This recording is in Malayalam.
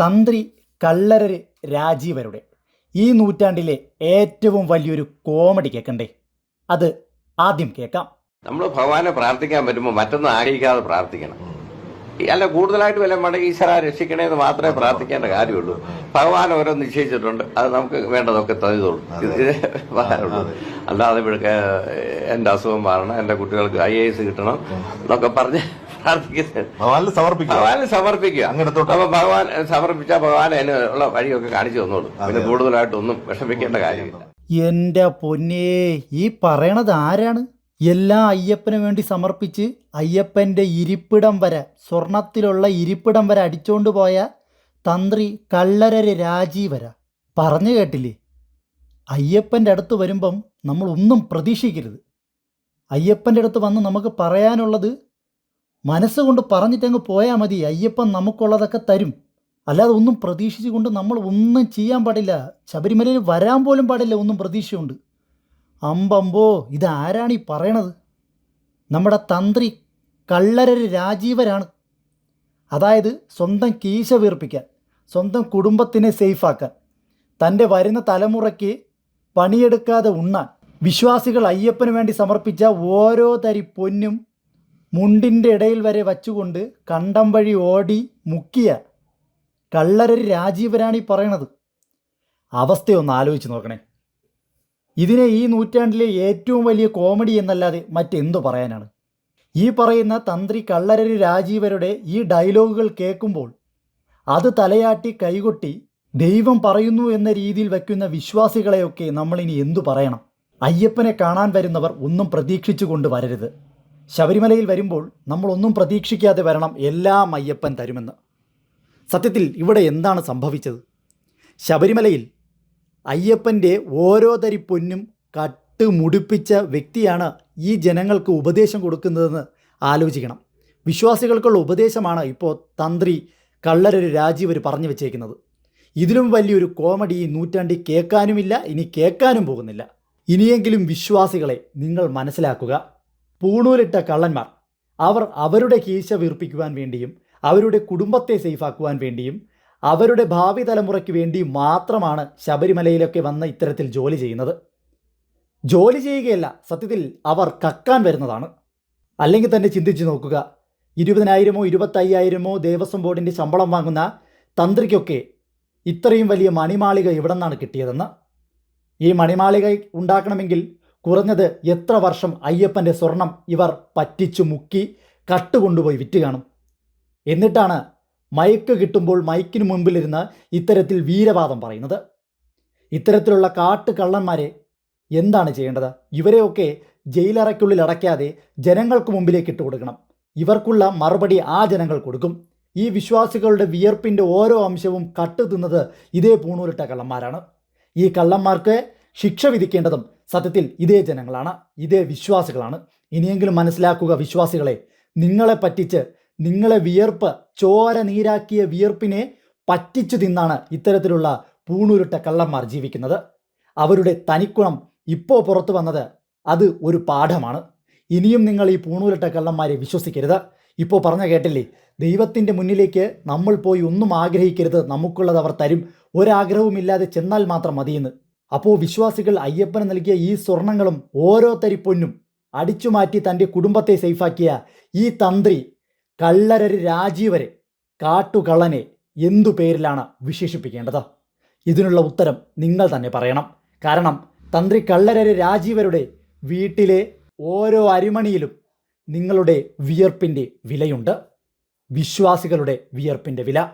തന്ത്രി കള്ളരര് രാജീവരുടെ ഈ നൂറ്റാണ്ടിലെ ഏറ്റവും വലിയൊരു കോമഡി കേൾക്കണ്ടേ അത് ആദ്യം കേൾക്കാം. നമ്മൾ ഭഗവാനെ പ്രാർത്ഥിക്കാൻ പറ്റുമ്പോൾ മറ്റൊന്നും ആഗ്രഹിക്കാതെ പ്രാർത്ഥിക്കണം. അല്ല കൂടുതലായിട്ട് വല്ല മട ഈശ്വര രക്ഷിക്കണേന്ന് മാത്രമേ പ്രാർത്ഥിക്കേണ്ട കാര്യമുള്ളൂ. ഭഗവാൻ ഓരോ നിശ്ചയിച്ചിട്ടുണ്ട്. അത് നമുക്ക് വേണ്ടതൊക്കെ ഇത് അല്ലാതെ ഇവിടെ എന്റെ അസുഖം മാറണം എന്റെ കുട്ടികൾക്ക് ഐ എസ് കിട്ടണം എന്നൊക്കെ പറഞ്ഞ് ഭഗവാനിൽ സമർപ്പിക്കുക. ഭഗവാനെ സമർപ്പിക്കുക. അങ്ങനത്തോട്ട് അപ്പൊ ഭഗവാൻ സമർപ്പിച്ച ഭഗവാൻ അതിന് ഉള്ള വഴിയൊക്കെ കാണിച്ചു തന്നോളൂ. അതിന് കൂടുതലായിട്ടൊന്നും വിഷമിക്കേണ്ട കാര്യമില്ല. എന്റെ പൊന്നേ ഈ പറയണത് ആരാണ്? എല്ലാ അയ്യപ്പന് വേണ്ടി സമർപ്പിച്ച് അയ്യപ്പന്റെ ഇരിപ്പിടം വരെ സ്വർണത്തിലുള്ള ഇരിപ്പിടം വരെ അടിച്ചോണ്ട് പോയ തന്ത്രി കള്ളരര് രാജീവര പറഞ്ഞു കേട്ടില്ലേ? അയ്യപ്പന്റെ അടുത്ത് വരുമ്പം നമ്മൾ ഒന്നും പ്രതീക്ഷിക്കരുത്. അയ്യപ്പന്റെ അടുത്ത് വന്ന് നമുക്ക് പറയാനുള്ളത് മനസ്സുകൊണ്ട് പറഞ്ഞിട്ടങ്ങ് പോയാൽ മതി. അയ്യപ്പൻ നമുക്കുള്ളതൊക്കെ തരും. അല്ലാതെ ഒന്നും പ്രതീക്ഷിച്ചുകൊണ്ട് നമ്മൾ ഒന്നും ചെയ്യാൻ പാടില്ല. ശബരിമലയിൽ വരാൻ പോലും പാടില്ല. ഒന്നും പ്രതീക്ഷയുണ്ട്. അമ്പമ്പോ ഇതാരാണ് ഈ പറയണത്? നമ്മുടെ തന്ത്രി കള്ളരര് രാജീവരാണ്. അതായത് സ്വന്തം കീശ വീർപ്പിക്കാൻ സ്വന്തം കുടുംബത്തിനെ സേഫാക്കാൻ തന്റെ വരുന്ന തലമുറയ്ക്ക് പണിയെടുക്കാതെ ഉണ്ണാൻ വിശ്വാസികൾ അയ്യപ്പന് വേണ്ടി സമർപ്പിച്ച ഓരോ തരി പൊന്നും മുണ്ടിന്റെ ഇടയിൽ വരെ വച്ചുകൊണ്ട് കണ്ടം വഴി ഓടി മുക്കിയ കള്ളരര് രാജീവനാണ് ഈ പറയണത്. അവസ്ഥയൊന്ന് ആലോചിച്ച് നോക്കണേ. ഇതിനെ ഈ നൂറ്റാണ്ടിലെ ഏറ്റവും വലിയ കോമഡി എന്നല്ലാതെ മറ്റെന്തു പറയാനാണ്? ഈ പറയുന്ന തന്ത്രി കള്ളരര് രാജീവരുടെ ഈ ഡയലോഗുകൾ കേൾക്കുമ്പോൾ അത് തലയാട്ടി കൈകൊട്ടി ദൈവം പറയുന്നു എന്ന രീതിയിൽ വയ്ക്കുന്ന വിശ്വാസികളെയൊക്കെ നമ്മളിനി എന്തു പറയണം? അയ്യപ്പനെ കാണാൻ വരുന്നവർ ഒന്നും പ്രതീക്ഷിച്ചു കൊണ്ട് വരരുത്. ശബരിമലയിൽ വരുമ്പോൾ നമ്മളൊന്നും പ്രതീക്ഷിക്കാതെ വരണം എല്ലാം അയ്യപ്പൻ തരുമെന്ന്. സത്യത്തിൽ ഇവിടെ എന്താണ് സംഭവിച്ചത്? ശബരിമലയിൽ അയ്യപ്പന്റെ ഓരോ തരി പൊന്നും കട്ട് മുടിപ്പിച്ച വ്യക്തിയാണ് ഈ ജനങ്ങൾക്ക് ഉപദേശം കൊടുക്കുന്നതെന്ന് ആലോചിക്കണം. വിശ്വാസികൾക്കുള്ള ഉപദേശമാണ് ഇപ്പോൾ തന്ത്രി കള്ളരൊരു രാജീവർ പറഞ്ഞു വെച്ചേക്കുന്നത്. ഇതിലും വലിയൊരു കോമഡി ഈ നൂറ്റാണ്ടിൽ കേൾക്കാനുമില്ല ഇനി കേൾക്കാനും പോകുന്നില്ല. ഇനിയെങ്കിലും വിശ്വാസികളെ നിങ്ങൾ മനസ്സിലാക്കുക. പൂണൂലിട്ട കള്ളന്മാർ. അവർ അവരുടെ കീശ വീർപ്പിക്കുവാൻ വേണ്ടിയും അവരുടെ കുടുംബത്തെ സേഫാക്കുവാൻ വേണ്ടിയും അവരുടെ ഭാവി തലമുറയ്ക്ക് വേണ്ടി മാത്രമാണ് ശബരിമലയിലൊക്കെ വന്ന ഇത്തരത്തിൽ ജോലി ചെയ്യുന്നത്. ജോലി ചെയ്യുകയല്ല സത്യത്തിൽ അവർ കക്കാൻ വരുന്നതാണ്. അല്ലെങ്കിൽ തന്നെ ചിന്തിച്ചു നോക്കുക. ഇരുപതിനായിരമോ ഇരുപത്തയ്യായിരമോ ദേവസ്വം ബോർഡിന്റെ ശമ്പളം വാങ്ങുന്ന തന്ത്രിക്കൊക്കെ ഇത്രയും വലിയ മണിമാളിക എവിടെ നിന്നാണ് കിട്ടിയതെന്ന്? ഈ മണിമാളിക ഉണ്ടാക്കണമെങ്കിൽ കുറഞ്ഞത് എത്ര വർഷം അയ്യപ്പന്റെ സ്വർണം ഇവർ പറ്റിച്ചു മുക്കി കട്ടുകൊണ്ടുപോയി വിറ്റ് കാണും. എന്നിട്ടാണ് മയക്ക് കിട്ടുമ്പോൾ മൈക്കിന് മുമ്പിലിരുന്ന് ഇത്തരത്തിൽ വീരവാദം പറയുന്നത്. ഇത്തരത്തിലുള്ള കാട്ടു കള്ളന്മാരെ എന്താണ് ചെയ്യേണ്ടത്? ഇവരെയൊക്കെ ജയിലറയ്ക്കുള്ളിൽ അടയ്ക്കാതെ ജനങ്ങൾക്ക് മുമ്പിലേക്ക് ഇട്ട് കൊടുക്കണം. ഇവർക്കുള്ള മറുപടി ആ ജനങ്ങൾ കൊടുക്കും. ഈ വിശ്വാസികളുടെ വിയർപ്പിന്റെ ഓരോ അംശവും കട്ടു തിന്നത് ഇതേ പൂണൂരിട്ട കള്ളന്മാരാണ്. ഈ കള്ളന്മാർക്ക് ശിക്ഷ വിധിക്കേണ്ടതും സത്യത്തിൽ ഇതേ ജനങ്ങളാണ് ഇതേ വിശ്വാസികളാണ്. ഇനിയെങ്കിലും മനസ്സിലാക്കുക വിശ്വാസികളെ നിങ്ങളെ പറ്റിച്ച് നിങ്ങളെ വിയർപ്പ് ചോര നീരാക്കിയ വിയർപ്പിനെ പറ്റിച്ചു തിന്നാണ് ഇത്തരത്തിലുള്ള പൂണൂരിട്ട കള്ളന്മാർ ജീവിക്കുന്നത്. അവരുടെ തനിക്കുണം ഇപ്പോൾ പുറത്തു വന്നത് അത് ഒരു പാഠമാണ്. ഇനിയും നിങ്ങൾ ഈ പൂണൂരിട്ട കള്ളന്മാരെ വിശ്വസിക്കരുത്. ഇപ്പോൾ പറഞ്ഞ കേട്ടില്ലേ ദൈവത്തിന്റെ മുന്നിലേക്ക് നമ്മൾ പോയി ഒന്നും ആഗ്രഹിക്കരുത്. നമുക്കുള്ളത് അവർ തരും. ഒരാഗ്രഹവുമില്ലാതെ ചെന്നാൽ മാത്രം മതിയെന്ന്. അപ്പോൾ വിശ്വാസികൾ അയ്യപ്പന് നൽകിയ ഈ സ്വർണങ്ങളും ഓരോ തരി പൊന്നും അടിച്ചുമാറ്റി തന്റെ കുടുംബത്തെ സേഫാക്കിയ ഈ തന്ത്രി കള്ളരര് രാജീവരെ കാട്ടുകളനെ എന്തു പേരിലാണ് വിശേഷിപ്പിക്കേണ്ടത്? ഇതിനുള്ള ഉത്തരം നിങ്ങൾ തന്നെ പറയണം. കാരണം തന്ത്രി കള്ളരര് രാജീവരുടെ വീട്ടിലെ ഓരോ അരിമണിയിലും നിങ്ങളുടെ വിയർപ്പിന്റെ വിലയുണ്ട്. വിശ്വാസികളുടെ വിയർപ്പിന്റെ വില.